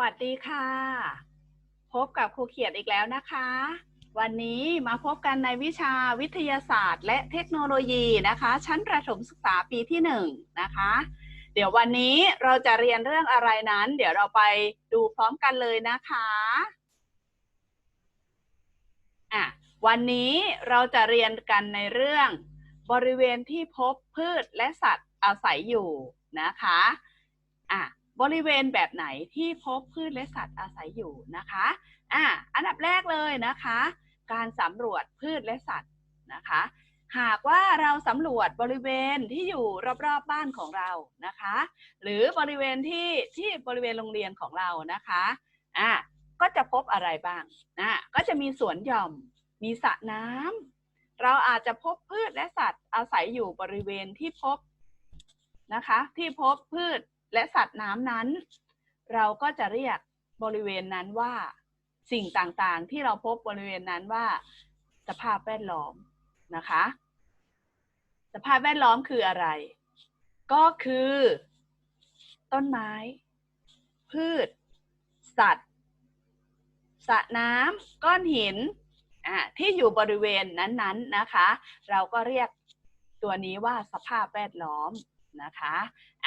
วัสดีค่ะ พบกับครูเขียดอีกแล้วนะคะ วันนี้มาพบกันในวิชาวิทยาศาสตร์ และเทคโนโลยีนะคะ ชั้นประถมศึกษาปีที่หนึ่งนะคะ เดี๋ยววันนี้เราจะเรียนเรื่องอะไรนั้น เดี๋ยวเราไปดูพร้อมกันเลยนะคะอะวันนี้เราจะเรียนกันในเรื่อง บริเวณที่พบพืชและสัตว์อาศัยอยู่นะคะอะ บริเวณแบบไหนที่พบพืชและสัตว์อาศัยอยู่นะคะอะอันดับแรกเลยนะคะ การสำรวจพืชและสัตว์นะคะ หากว่าเราสำรวจบริเวณที่อยู่รอบๆบบ้านของเรานะคะ หรือบริเวณที่ที่บริเวณโรงเรียนของเรานะคะอะก็จะพบอะไรบ้างอะก็จะมีสวนหย่อม มีสระน้ำเราอาจจะพบพืชและสัตว์อาศัยอยู่บริเวณที่พบนะคะ ที่พบพืช และสัตว์น้ำนั้น เราก็จะเรียกบริเวณนั้นว่าสิ่งต่างๆ ที่เราพบบริเวณนั้นว่า สภาพแวดล้อมนะคะ สภาพแวดล้อมคืออะไร ก็คือ ต้นไม้ พืช สัตว์สระน้ำก้อนหินอ่าที่อยู่บริเวณนั้นๆนะคะ เราก็เรียกตัวนี้ว่าสภาพแวดล้อมนะคะ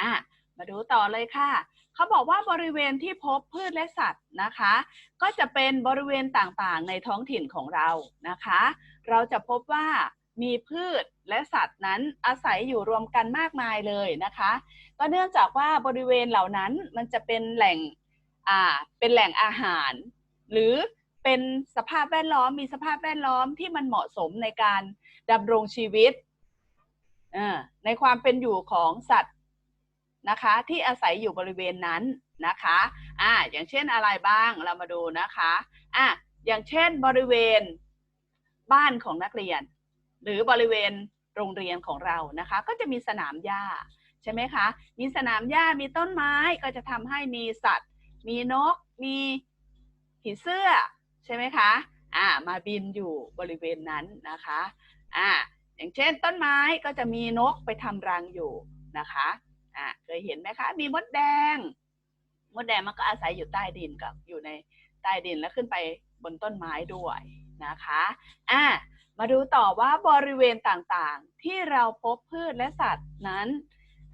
อะ มาดูต่อเลยค่ะเขาบอกว่าบริเวณที่พบพืชและสัตว์นะคะ ก็จะเป็นบริเวณต่างๆ ในท้องถิ่นของเรานะคะ เราจะพบว่ามีพืชและสัตว์นั้นอาศัยอยู่รวมกันมากมายเลยนะคะ ก็เนื่องจากว่าบริเวณเหล่านั้นมันจะเป็นแหล่งอ่าเป็นแหล่งอาหาร หรือเป็นสภาพแวดล้อมมีสภาพแวดล้อมที่มันเหมาะสมในการดำรงชีวิตในความเป็นอยู่ของสัตว์ นะคะที่อาศัยอยู่บริเวณนั้นนะคะอ่าอย่างเช่นอะไรบ้างเรามาดูนะคะอะอย่างเช่นบริเวณบ้านของนักเรียน หรือบริเวณโรงเรียนของเรานะคะ ก็จะมีสนามหญ้าใช่ไหมคะ มีสนามหญ้ามีต้นไม้ก็จะทำให้มีสัตว์ มีนก มีผีเสื้อใช่ไหมคะอ่ามาบินอยู่บริเวณนั้นนะคะอ่าอย่างเช่นต้นไม้ก็จะมีนกไปทำรังอยู่นะคะ อ่าเคยเห็นไหมคะ มีมดแดง มดแดงมันก็อาศัยอยู่ใต้ดินกับอยู่ในใต้ดินแล้วขึ้นไปบนต้นไม้ด้วยนะคะอ่ามาดูต่อว่าบริเวณต่างๆ ที่เราพบพืชและสัตว์นั้น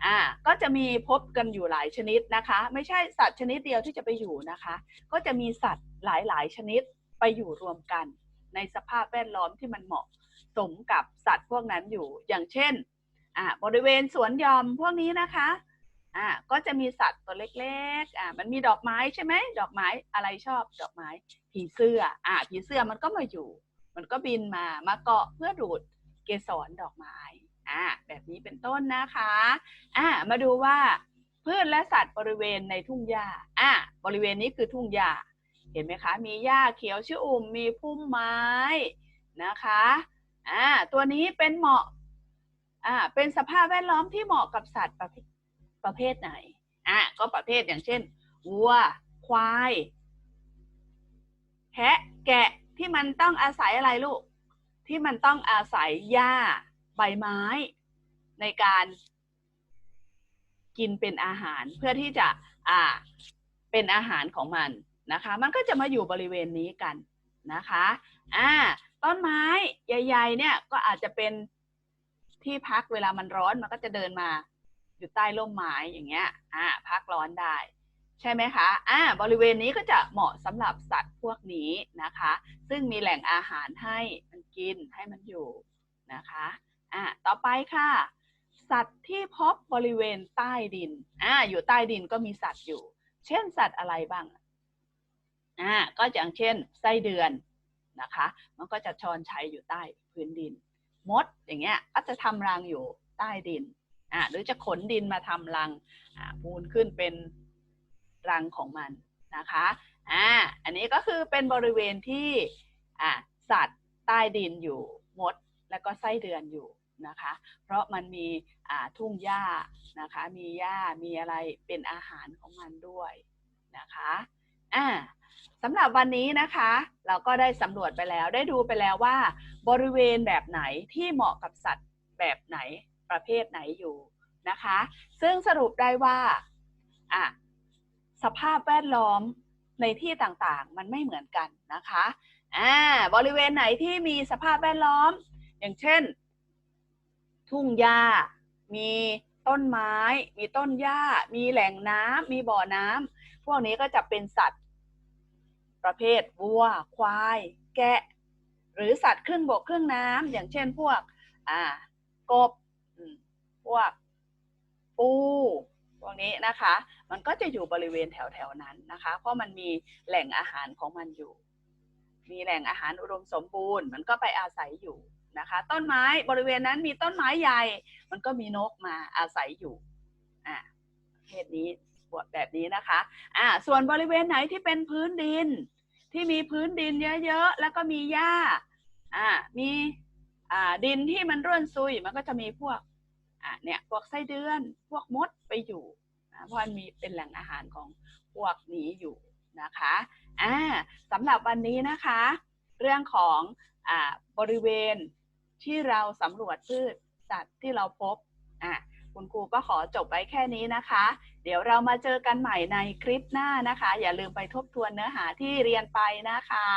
อ่าก็จะมีพบกันอยู่หลายชนิดนะคะ ไม่ใช่สัตว์ชนิดเดียวที่จะไปอยู่นะคะ ก็จะมีสัตว์หลายๆ ชนิดไปอยู่รวมกัน ในสภาพแวดล้อมที่มันเหมาะสมกับสัตว์พวกนั้นอยู่ อย่างเช่น อ่าบริเวณสวนยอมพวกนี้นะคะอ่าก็จะมีสัตว์ตัวเล็กๆอ่ามันมีดอกไม้ใช่ไหมดอกไม้อะไรชอบดอกไม้ ผีเสื้ออ่าผีเสื้อมันก็มาอยู่ มันก็บินมามาเกาะเพื่อดูดเกสรดอกไม้อ่าแบบนี้เป็นต้นนะคะอ่ามาดูว่าพืชและสัตว์บริเวณในทุ่งหญ้าอ่าบริเวณนี้คือทุ่งหญ้าเห็นไหมคะ มีหญ้าเขียวชอุ่มมีพุ่มไม้นะคะอ่าตัวนี้เป็นเหมาะ อ่าเป็นสภาพแวดล้อมที่เหมาะกับสัตว์ประเภทประเภทไหนอะก็ประเภทอย่างเช่นวัว ควาย แพะแกะที่มันต้องอาศัยอะไรลูก ที่มันต้องอาศัยหญ้าใบไม้ ในการกินเป็นอาหารเพื่อที่จะอ่าเป็นอาหารของมันนะคะ มันก็จะมาอยู่บริเวณนี้กันนะคะอ่าต้นไม้ใหญ่ ๆ เนี่ยก็อาจจะเป็น ที่พักเวลามันร้อนมันก็จะเดินมาอยู่ใต้ร่มไม้อย่างเงี้ย อ่า พักร้อนได้ ใช่ไหมคะ อ่า บริเวณนี้ก็จะเหมาะสำหรับสัตว์พวกนี้นะคะ ซึ่งมีแหล่งอาหารให้มันกินให้มันอยู่นะคะ อ่า ต่อไปค่ะ สัตว์ที่พบบริเวณใต้ดิน อ่า อยู่ใต้ดินก็มีสัตว์อยู่ เช่น สัตว์อะไรบ้าง อ่า ก็อย่างเช่นไส้เดือนนะคะ มันก็จะชอนชัยอยู่ใต้พื้นดิน มดอย่างเงี้ยก็จะทำรังอยู่ใต้ดินอ่าหรือจะขนดินมาทำรังอ่าปูนขึ้นเป็นรังของมันนะคะอ่าอันนี้ก็คือเป็นบริเวณที่อ่าสัตว์ใต้ดินอยู่มดแล้วก็ไส้เดือนอยู่นะคะ เพราะมันมีอ่าทุ่งหญ้านะคะ มีหญ้ามีอะไรเป็นอาหารของมันด้วยนะคะ อ่าสำหรับวันนี้นะคะ เราก็ได้สำรวจไปแล้วได้ดูไปแล้วว่า บริเวณแบบไหนที่เหมาะกับสัตว์แบบไหนประเภทไหนอยู่นะคะ ซึ่งสรุปได้ว่าอะสภาพแวดล้อมในที่ต่างๆ มันไม่เหมือนกันนะคะอ่าบริเวณไหนที่มีสภาพแวดล้อม อย่างเช่น ทุ่งหญ้า มีต้นไม้ มีต้นหญ้า มีแหล่งน้ำมีบ่อน้ำ พวกนี้ก็จะเป็นสัตว์ ประเภทวัว ควาย แกะ หรือสัตว์ครึ่งบกครึ่งน้ำอย่างเช่นพวกอ่ากบพวกปูพวกนี้นะคะ มันก็จะอยู่บริเวณแถวๆนั้นนะคะ เพราะมันมีแหล่งอาหารของมันอยู่ มีแหล่งอาหารอุดมสมบูรณ์ มันก็ไปอาศัยอยู่นะคะ ต้นไม้บริเวณนั้นมีต้นไม้ใหญ่ มันก็มีนกมาอาศัยอยู่อ่าประเภทนี้ แบบนี้นะคะอ่าส่วนบริเวณไหนที่เป็นพื้นดิน ที่มีพื้นดินเยอะๆ แล้วก็มีหญ้าอ่ามีอ่าดินที่มันร่วนซุยมันก็จะมีพวกอ่าเนี่ยพวกไส้เดือน พวกมดไปอยู่นะเพราะมันมีเป็นแหล่งอาหารของพวกนี้อยู่นะคะอ่าสำหรับวันนี้นะคะ เรื่องของอ่าบริเวณที่เราสำรวจพืชสัตว์ที่เราพบ คุณครูก็ขอจบไว้แค่นี้นะคะ เดี๋ยวเรามาเจอกันใหม่ในคลิปหน้านะคะ อย่าลืมไปทบทวนเนื้อหาที่เรียนไปนะคะ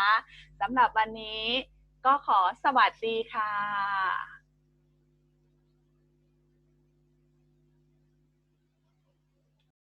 สำหรับวันนี้ก็ขอสวัสดีค่ะ